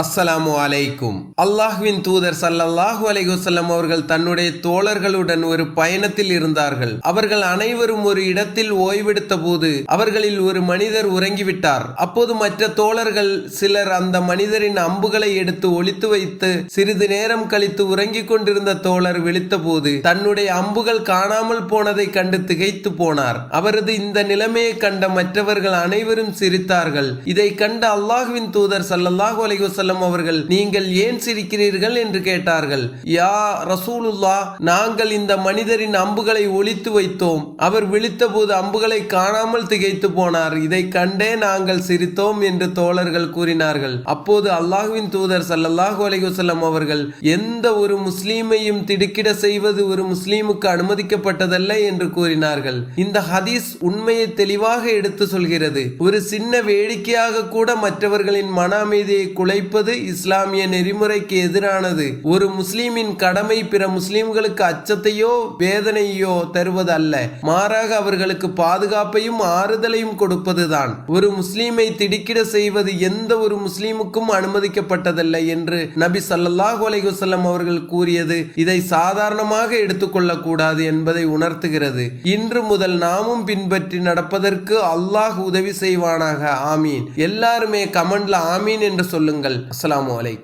அஸ்ஸலாமு அலைக்கும். அல்லாஹ்வின் தூதர் சல்லல்லாஹு அலைகுசல்லம் அவர்கள் தன்னுடைய தோழர்களுடன் ஒரு பயணத்தில் இருந்தார்கள். அவர்கள் அனைவரும் ஒரு இடத்தில் ஓய்வெடுத்த போது அவர்களில் ஒரு மனிதர் உறங்கிவிட்டார். அப்போது மற்ற தோழர்கள் சிலர் அந்த மனிதரின் அம்புகளை எடுத்து ஒழித்து வைத்து சிறிது நேரம் கழித்து உறங்கிக் கொண்டிருந்த தோழர் விழித்தபோது தன்னுடைய அம்புகள் காணாமல் போனதை கண்டு திகைத்து போனார். அவரது இந்த நிலைமையை கண்ட மற்றவர்கள் அனைவரும் சிரித்தார்கள். இதை கண்ட அல்லாஹ்வின் தூதர் சல்லல்லாஹு அலைஹி வசல்லம் அவர்கள் நீங்கள் ஏன் சிரிக்கிறீர்கள்? என்று கேட்டார்கள். யா ரசூலுல்லா நாங்கள் இந்த மனிதரின் அம்புகளை ஒழித்து வைத்தோம். அவர் விழித்தபோது அம்புகளை காணாமல் திகைத்து போனார். இதை கண்டே நாங்கள் சிரித்தோம் என்று தோழர்கள் கூறினார்கள். அப்போது அல்லாஹுவின் தூதர் சல்லல்லாஹு அலைஹி அவர்கள் எந்த ஒரு முஸ்லீமையும் திடுக்கிட செய்வது ஒரு முஸ்லீமுக்கு அனுமதிக்கப்பட்டதல்ல என்று கூறினார்கள். இந்த ஹதீஸ் உண்மையை தெளிவாக எடுத்து சொல்கிறது. ஒரு சின்ன வேடிக்கையாக கூட மற்றவர்களின் மன அமைதியை குலைப்ப குலைப்பது இஸ்லாமிய நெறிமுறைக்கு எதிரானது. ஒரு முஸ்லிமின் கடமை பிற முஸ்லிம்களுக்கு அச்சத்தையோ வேதனையோ தருவது அல்ல மாறாக அவர்களுக்கு பாதுகாப்பையும் ஆறுதலையும் கொடுப்பதுதான். ஒரு முஸ்லீமை திடுக்கிட செய்வது எந்த ஒரு முஸ்லீமுக்கும் அனுமதிக்கப்பட்டதல்ல என்று நபி சல்லாஹூ அலைஹி அவர்கள் கூறியது இதை சாதாரணமாக எடுத்துக்கொள்ளக்கூடாது கூடாது என்பதை உணர்த்துகிறது. இன்று முதல் நாமும் பின்பற்றி நடப்பதற்கு அல்லாஹ் உதவி செய்வானாக. ஆமீன். எல்லாருமே கமெண்ட்ல ஆமீன் என்று சொல்லுங்கள். அஸ்ஸலாமு அலைக்கும்